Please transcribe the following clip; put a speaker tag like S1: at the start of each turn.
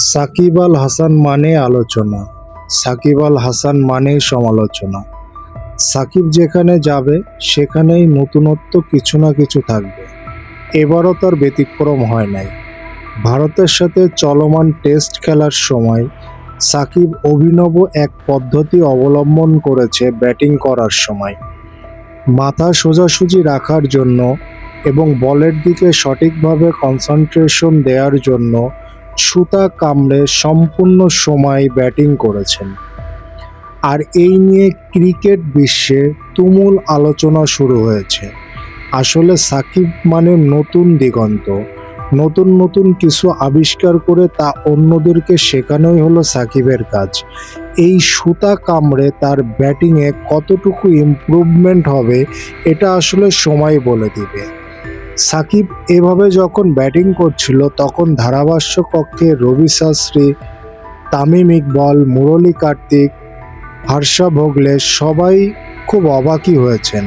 S1: সাকিব আল হাসান মানে আলোচনা, সাকিব আল হাসান মানেই সমালোচনা। সাকিব যেখানে যাবে, সেখানেই নতুনত্ব কিছু না কিছু থাকবে। এবারও তার ব্যতিক্রম হয় নাই। ভারতের সাথে চলমান টেস্ট খেলার সময় সাকিব অভিনব এক পদ্ধতি অবলম্বন করেছে ব্যাটিং করার সময়। মাথা সোজাসুজি রাখার জন্য এবং বলের দিকে সঠিকভাবে কনসেন্ট্রেশন দেওয়ার জন্য সুতা কামড়ে সম্পূর্ণ সময় ব্যাটিং করেছেন। আর এই নিয়ে ক্রিকেট বিশ্বে তুমুল আলোচনা শুরু হয়েছে। আসলে সাকিব মানে নতুন দিগন্ত। নতুন নতুন কিছু আবিষ্কার করে তা অন্যদেরকে শেখানোই হলো সাকিবের কাজ। এই সুতা কামড়ে তার ব্যাটিংয়ে কতটুকু ইমপ্রুভমেন্ট হবে, এটা আসলে সময় বলে দিবে। সাকিব এভাবে যখন ব্যাটিং করছিল, তখন ধারাভাষ্য কক্ষে রবি শাস্ত্রী, তামিম ইকবল, মুরলী কার্তিক, হর্ষা ভোগলে সবাই খুব অবাকই হয়েছেন।